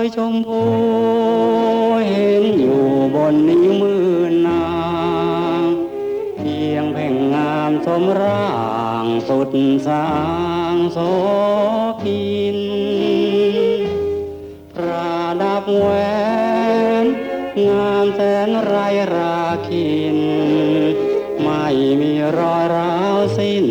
อยชมพูเห็นอยู่บนนิ้วมือนางเพียงเพ่งงามสมร่างสุดสางโสพิน ประดับแหวนงามแสนไรราคิน ไม่มีรอยร้าวสิ้น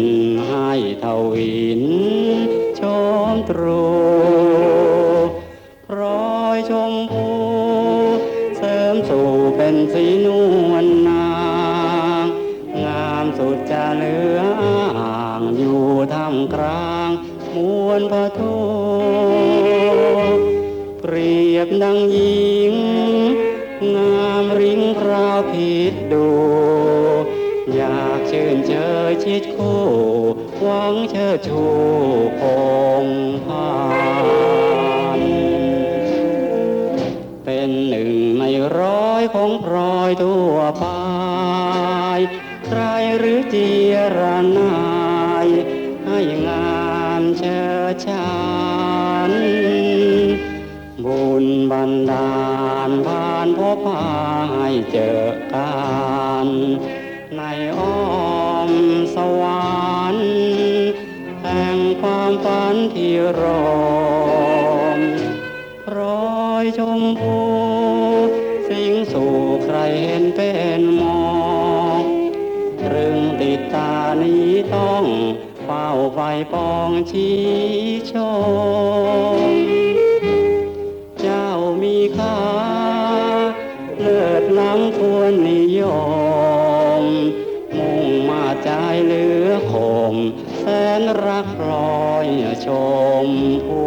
นวลนางงามสุดจะเหลืออ่างอยู่ท่ามกลางมวลพระทูเปรียบดังหญิง งามริ้งพราวผิดดู อยากเชิญเชยชิดคู่หวังเชิดชูคง ร้อยของพรอยทั่วไปใครหรือเจียรนายให้งามเชิดชานบุญบันดาลผ่านพบพาให้เจอกันในอ้อมสวรรค์แห่งความฝันที่รอมร้อยชมพู สิงสู่ใครเห็นเป็นหมอกตรึงติดตานี้ต้องเฝ้าไฟปองชี้ชมเจ้ามีค่าเลิศล้ำควรนิยม มุ่งมาใจเหลือคมแสนรักพลอยชมพู